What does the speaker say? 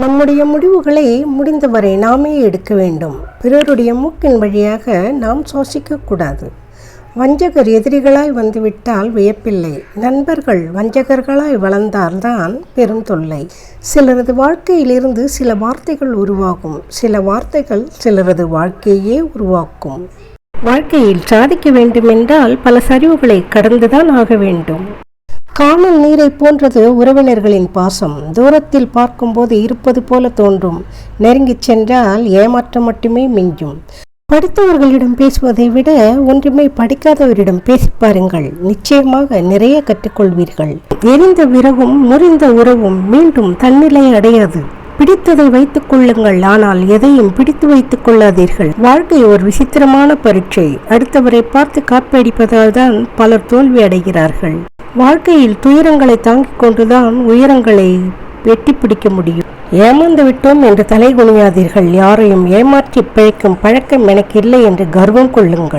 நம்முடைய முடிவுகளை முடிந்தவரை நாமே எடுக்க வேண்டும். பிறருடைய மூக்கின் வழியாக நாம் சுவாசிக்கக்கூடாது வஞ்சகர் எதிரிகளாய் வந்துவிட்டால் வியப்பில்லை. நண்பர்கள் வஞ்சகர்களாய் வளர்ந்தால்தான் பெரும் தொல்லை. சிலரது வாழ்க்கையிலிருந்து சில வார்த்தைகள் உருவாகும். சில வார்த்தைகள் சிலரது வாழ்க்கையே உருவாக்கும். வாழ்க்கையில் சாதிக்க வேண்டுமென்றால் பல சரிவுகளை கடந்துதான் ஆக வேண்டும். காணல் நீரை போன்றது உறவினர்களின் பாசம். தூரத்தில் பார்க்கும்போது இருப்பது போல தோன்றும். நெருங்கிச் சென்றால் ஏமாற்றம் மட்டுமே மிஞ்சும். படித்தவர்களிடம் பேசுவதை விட ஒன்றுமே படிக்காதவரிடம் பேசி பாருங்கள். நிச்சயமாக நிறைய கற்றுக்கொள்வீர்கள். எரிந்த விறகும் முறிந்த உறவும் மீண்டும் தன்னிலை அடையாது. பிடித்ததை வைத்துக் கொள்ளுங்கள். ஆனால் எதையும் பிடித்து வைத்துக் கொள்ளாதீர்கள். வாழ்க்கை ஒரு விசித்திரமான பரீட்சை. அடுத்தவரை பார்த்து காப்படிப்பதால் தான் பலர் தோல்வி அடைகிறார்கள். வாழ்க்கையில் துயரங்களை தாங்கிக் கொண்டுதான் உயரங்களை வெட்டி பிடிக்க முடியும். ஏமாந்து விட்டோம் என்று தலை குனியாதீர்கள். யாரையும் ஏமாற்றி பிழைக்கும் பழக்கம் எனக்கு இல்லை என்று கர்வம் கொள்ளுங்கள்.